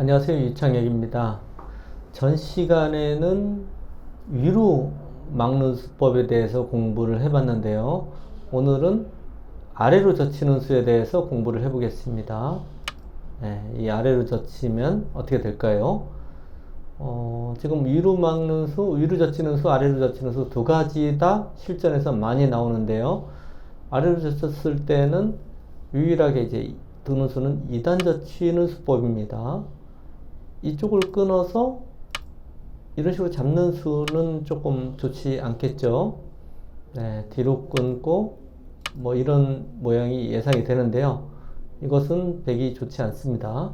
안녕하세요. 유창혁입니다. 전 시간에는 위로 막는 수법에 대해서 공부를 해봤는데요. 오늘은 아래로 젖히는 수에 대해서 공부를 해보겠습니다. 네, 이 아래로 젖히면 어떻게 될까요? 어, 지금 위로 막는 수, 위로 젖히는 수, 아래로 젖히는 수 두 가지 다 실전에서 많이 나오는데요. 아래로 젖혔을 때는 유일하게 이제 드는 수는 2단 젖히는 수법입니다. 이쪽을 끊어서 이런 식으로 잡는 수는 조금 좋지 않겠죠. 네, 뒤로 끊고 뭐 이런 모양이 예상이 되는데요. 이것은 백이 좋지 않습니다.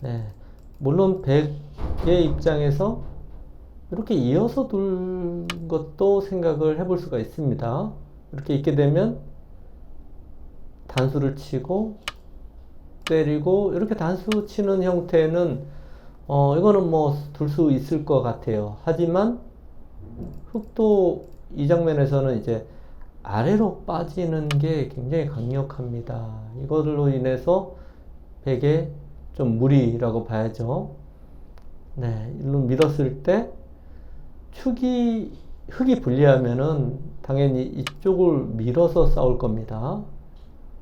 네, 물론 백의 입장에서 이렇게 이어서 둘 것도 생각을 해볼 수가 있습니다. 이렇게 있게 되면 단수를 치고 때리고 이렇게 단수 치는 형태는 어 이거는 뭐 둘 수 있을 것 같아요. 하지만 흑도 이 장면에서는 이제 아래로 빠지는 게 굉장히 강력합니다. 이걸로 인해서 백에 좀 무리라고 봐야죠. 네, 일로 밀었을 때 축이 흙이 불리하면은 당연히 이쪽을 밀어서 싸울 겁니다.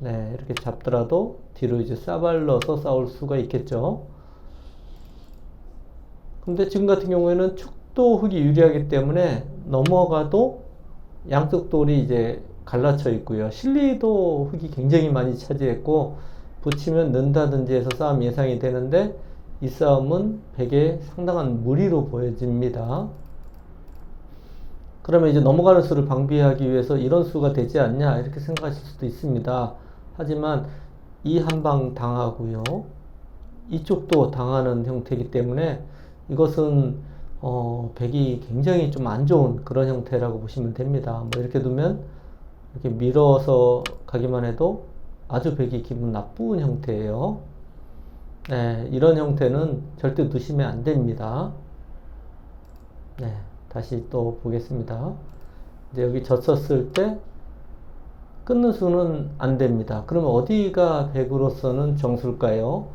네, 이렇게 잡더라도 뒤로 이제 싸발러서 싸울 수가 있겠죠. 근데 지금 같은 경우에는 축도 흙이 유리하기 때문에 넘어가도 양쪽 돌이 이제 갈라쳐 있고요. 실리도 흙이 굉장히 많이 차지했고 붙이면 는다든지 해서 싸움 예상이 되는데 이 싸움은 백에 상당한 무리로 보여집니다. 그러면 이제 넘어가는 수를 방비하기 위해서 이런 수가 되지 않냐 이렇게 생각하실 수도 있습니다. 하지만 이 한 방 당하고요. 이쪽도 당하는 형태이기 때문에 이것은 어, 백이 굉장히 좀 안 좋은 그런 형태라고 보시면 됩니다. 뭐 이렇게 두면 이렇게 밀어서 가기만 해도 아주 백이 기분 나쁜 형태예요. 네, 이런 형태는 절대 두시면 안 됩니다. 네, 다시 또 보겠습니다. 이제 여기 젖혔을 때 끊는 수는 안 됩니다. 그러면 어디가 100으로서는 정수일까요?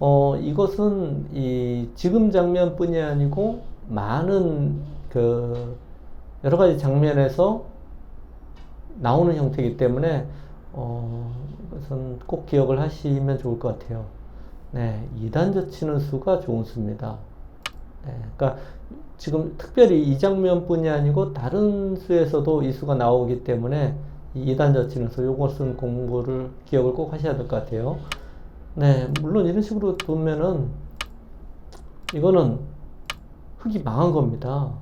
어, 이것은 이 지금 장면뿐이 아니고 많은 그 여러 가지 장면에서 나오는 형태이기 때문에 어, 이것은 꼭 기억을 하시면 좋을 것 같아요. 네, 2단 젖히는 수가 좋은 수입니다. 네, 그러니까 지금 특별히 이 장면뿐이 아니고 다른 수에서도 이 수가 나오기 때문에 이 2단 젖히면서 요것은 공부를 기억을 꼭 하셔야 될 것 같아요. 네, 물론 이런 식으로 두면은 이거는 흙이 망한 겁니다.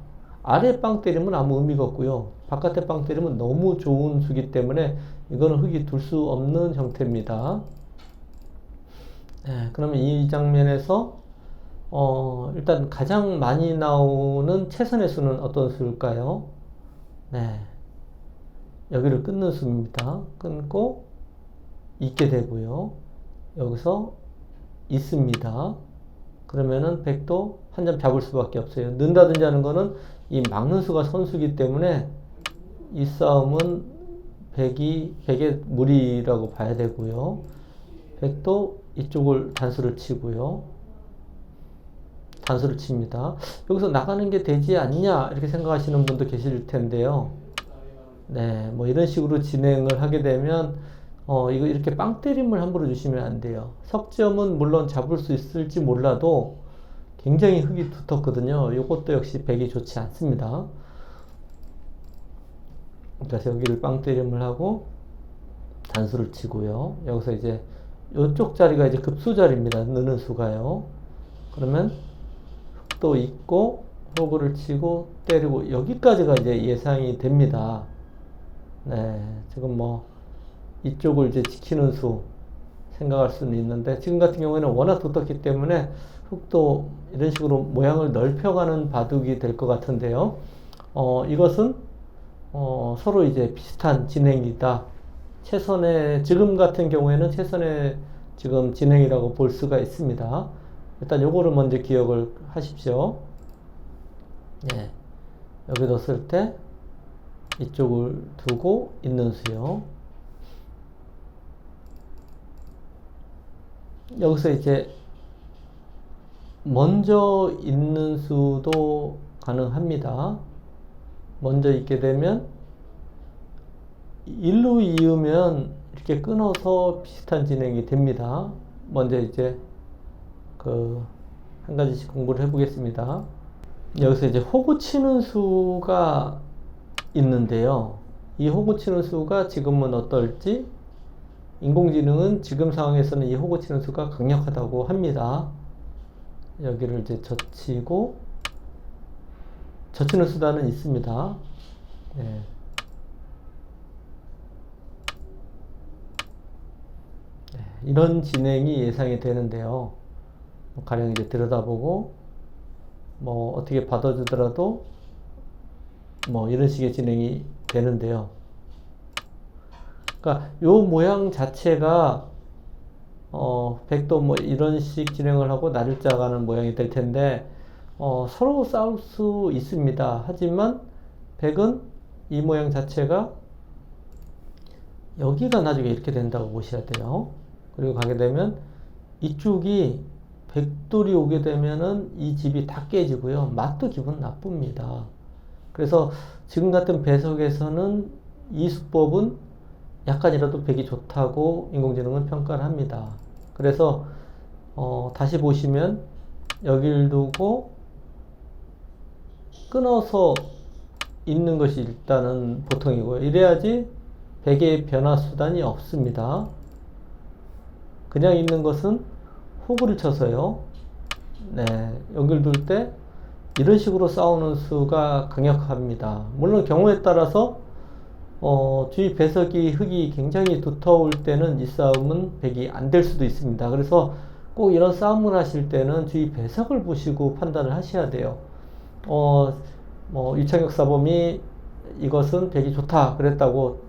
아래 빵 때리면 아무 의미가 없고요. 바깥에 빵 때리면 너무 좋은 수기 때문에 이거는 흙이 둘 수 없는 형태입니다. 네, 그러면 이 장면에서 어, 일단 가장 많이 나오는 최선의 수는 어떤 수일까요? 네. 여기를 끊는 수입니다. 끊고 있게 되고요. 여기서 있습니다. 그러면은 100도 한 점 잡을 수밖에 없어요. 는다든지 하는 거는 이 막는 수가 선수기 때문에 이 싸움은 100이 100의 무리라고 봐야 되고요. 100도 이쪽을 단수를 치고요. 단수를 칩니다. 여기서 나가는 게 되지 않냐 이렇게 생각하시는 분도 계실 텐데요. 네, 뭐 이런 식으로 진행을 하게 되면 어, 이거 이렇게 빵 때림을 함부로 주시면 안 돼요. 석점은 물론 잡을 수 있을지 몰라도 굉장히 흙이 두텁거든요. 이것도 역시 백이 좋지 않습니다. 그래서 여기를 빵 때림을 하고 단수를 치고요. 여기서 이제 이쪽 자리가 이제 급수 자리입니다. 느는 수가요. 그러면 흙도 있고 호구를 치고 때리고 여기까지가 이제 예상이 됩니다. 네, 지금 뭐 이쪽을 이제 지키는 수 생각할 수는 있는데 지금 같은 경우에는 워낙 두텁기 때문에 흙도 이런 식으로 모양을 넓혀가는 바둑이 될 것 같은데요. 어, 이것은 어, 서로 이제 비슷한 진행이다. 최선의 지금 같은 경우에는 최선의 지금 진행이라고 볼 수가 있습니다. 일단 요거를 먼저 기억을 하십시오. 네. 여기 뒀을 때 이쪽을 두고 있는 수요. 여기서 이제 먼저 있는 수도 가능합니다. 먼저 있게 되면 1로 이으면 이렇게 끊어서 비슷한 진행이 됩니다. 먼저 이제 그 한 가지씩 공부를 해보겠습니다. 여기서 이제 호구 치는 수가 있는데요. 이 호구 치는 수가 지금은 어떨지 인공지능은 지금 상황에서는 이 호구 치는 수가 강력하다고 합니다. 여기를 이제 젖히고 젖히는 수단은 있습니다. 네. 네, 이런 진행이 예상이 되는데요. 가령 이제 들여다보고 뭐 어떻게 받아주더라도 뭐 이런 식의 진행이 되는데요. 그러니까 요 모양 자체가 어, 100도 뭐 이런 식 진행을 하고 나를자 가는 모양이 될 텐데 어, 서로 싸울 수 있습니다. 하지만 100은 이 모양 자체가 여기가 나중에 이렇게 된다고 보셔야 돼요. 그리고 가게 되면 이쪽이 백돌이 오게 되면은 이 집이 다 깨지고요. 맛도 기분 나쁩니다. 그래서 지금 같은 배석에서는 이 수법은 약간이라도 백이 좋다고 인공지능은 평가를 합니다. 그래서 어, 다시 보시면 여기를 두고 끊어서 있는 것이 일단은 보통이고요. 이래야지 백의 변화 수단이 없습니다. 그냥 있는 것은 호구를 쳐서요. 네, 연결 둘 때 이런 식으로 싸우는 수가 강력합니다. 물론 경우에 따라서 어, 주위 배석이 흙이 굉장히 두터울 때는 이 싸움은 백이 안 될 수도 있습니다. 그래서 꼭 이런 싸움을 하실 때는 주위 배석을 보시고 판단을 하셔야 돼요. 어, 뭐 유창혁 사범이 이것은 백이 좋다 그랬다고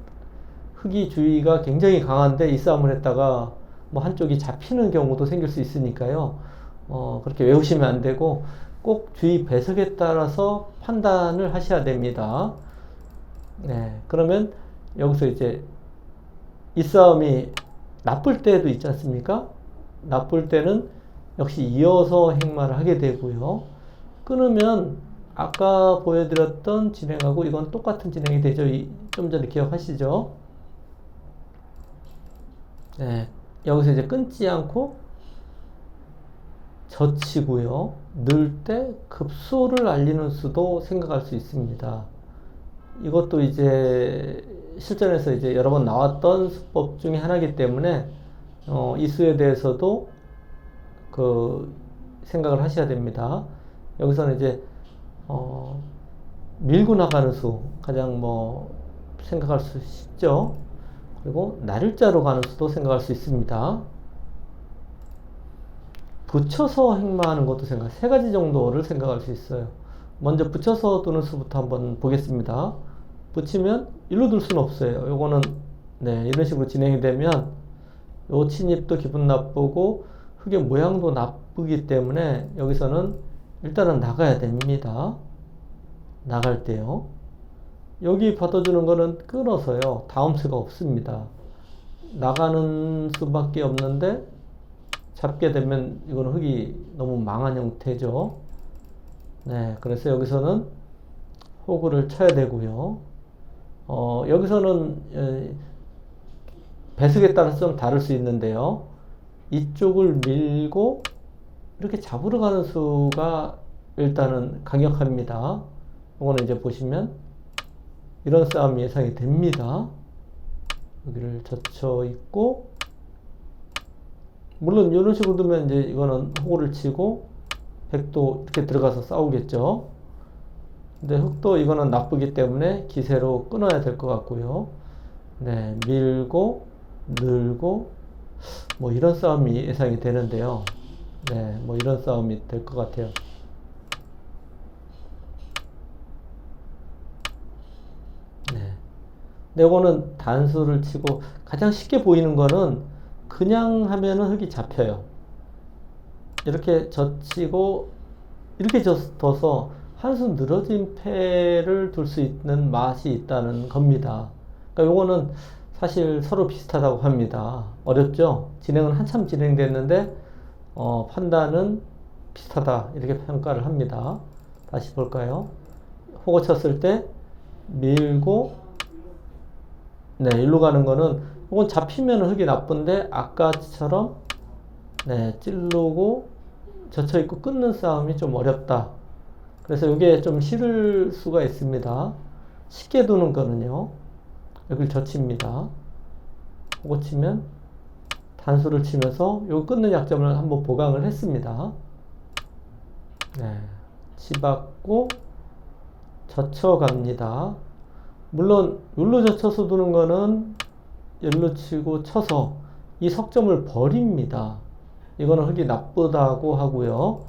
흙이 주의가 굉장히 강한데 이 싸움을 했다가 뭐 한쪽이 잡히는 경우도 생길 수 있으니까요. 어, 그렇게 외우시면 안 되고 꼭 주의 배석에 따라서 판단을 하셔야 됩니다. 네, 그러면 여기서 이제 이 싸움이 나쁠 때도 있지 않습니까? 나쁠 때는 역시 이어서 행마를 하게 되고요. 끊으면 아까 보여드렸던 진행하고 이건 똑같은 진행이 되죠. 좀 전에 기억하시죠? 네, 여기서 이제 끊지 않고 젖히고요. 늘 때 급소를 알리는 수도 생각할 수 있습니다. 이것도 이제 실전에서 이제 여러 번 나왔던 수법 중에 하나이기 때문에 어, 이 수에 대해서도 그 생각을 하셔야 됩니다. 여기서는 이제 어, 밀고 나가는 수 가장 뭐 생각할 수 있죠. 그리고 날일자로 가는 수도 생각할 수 있습니다. 붙여서 행마하는 것도 생각, 세 가지 정도를 생각할 수 있어요. 먼저 붙여서 두는 수부터 한번 보겠습니다. 붙이면 일로 둘 수는 없어요. 요거는 네, 이런 식으로 진행이 되면 요 침입도 기분 나쁘고 흙의 모양도 나쁘기 때문에 여기서는 일단은 나가야 됩니다. 나갈 때요. 여기 받아주는 거는 끊어서요. 다음 수가 없습니다. 나가는 수밖에 없는데 잡게 되면 이거는 흙이 너무 망한 형태죠. 네, 그래서 여기서는 호구를 쳐야 되고요. 어, 여기서는 에, 배석에 따라서 좀 다를 수 있는데요. 이쪽을 밀고 이렇게 잡으러 가는 수가 일단은 강력합니다. 이거는 이제 보시면 이런 싸움이 예상이 됩니다. 여기를 젖혀 있고 물론 이런 식으로 두면 이제 이거는 호구를 치고 백도 이렇게 들어가서 싸우겠죠. 근데 흑도 이거는 나쁘기 때문에 기세로 끊어야 될 것 같고요. 네, 밀고 늘고 뭐 이런 싸움이 예상이 되는데요. 네, 뭐 이런 싸움이 될 것 같아요. 네. 근데 이거는 단수를 치고 가장 쉽게 보이는 거는 그냥 하면은 흙이 잡혀요. 이렇게 젖히고 이렇게 젖어서 한수 늘어진 패를 둘 수 있는 맛이 있다는 겁니다. 그러니까 요거는 사실 서로 비슷하다고 합니다. 어렵죠? 진행은 한참 진행됐는데 어, 판단은 비슷하다 이렇게 평가를 합니다. 다시 볼까요? 호거 쳤을 때 밀고 네 일로 가는 거는 이건 잡히면 흙이 나쁜데 아까처럼 네 찌르고 젖혀 있고 끊는 싸움이 좀 어렵다. 그래서 이게 좀 싫을 수가 있습니다. 쉽게 두는 거는요. 여기를 젖힙니다. 호거 치면 단수를 치면서 요 끊는 약점을 한번 보강을 했습니다. 네, 치받고 젖혀 갑니다. 물론 율로 젖혀서 두는 거는 열로 치고 쳐서 이 석점을 버립니다. 이거는 흙이 나쁘다고 하고요.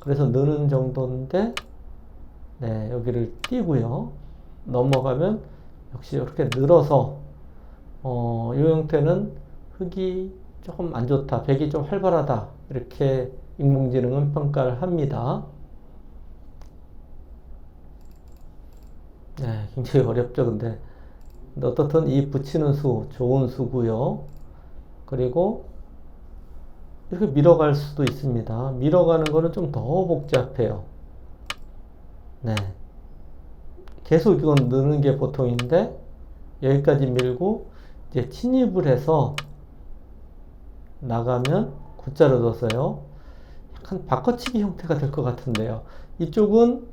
그래서 느는 정도인데 네, 여기를 띄고요. 넘어가면 역시 이렇게 늘어서 어, 이 형태는 흙이 조금 안 좋다, 백이 좀 활발하다 이렇게 인공지능은 평가를 합니다. 네, 굉장히 어렵죠, 근데. 근데 어떻든 이 붙이는 수 좋은 수고요. 그리고 이렇게 밀어갈 수도 있습니다. 밀어가는 거는 좀 더 복잡해요. 네. 계속 이건 넣는 게 보통인데 여기까지 밀고 이제 침입을 해서 나가면 굿자로 뒀어요. 약간 바꿔치기 형태가 될 것 같은데요. 이쪽은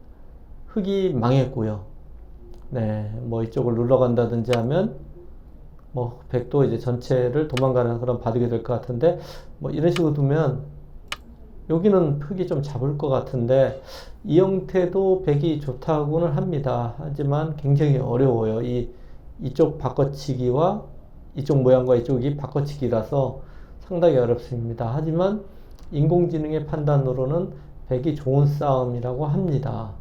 흙이 망했고요. 네, 뭐 이쪽을 눌러간다든지 하면 뭐 백도 이제 전체를 도망가는 그런 바둑이 될 것 같은데 뭐 이런 식으로 두면 여기는 흙이 좀 잡을 것 같은데 이 형태도 백이 좋다고는 합니다. 하지만 굉장히 어려워요. 이 이쪽 바꿔치기와 이쪽 모양과 이쪽이 바꿔치기라서 상당히 어렵습니다. 하지만 인공지능의 판단으로는 백이 좋은 싸움이라고 합니다.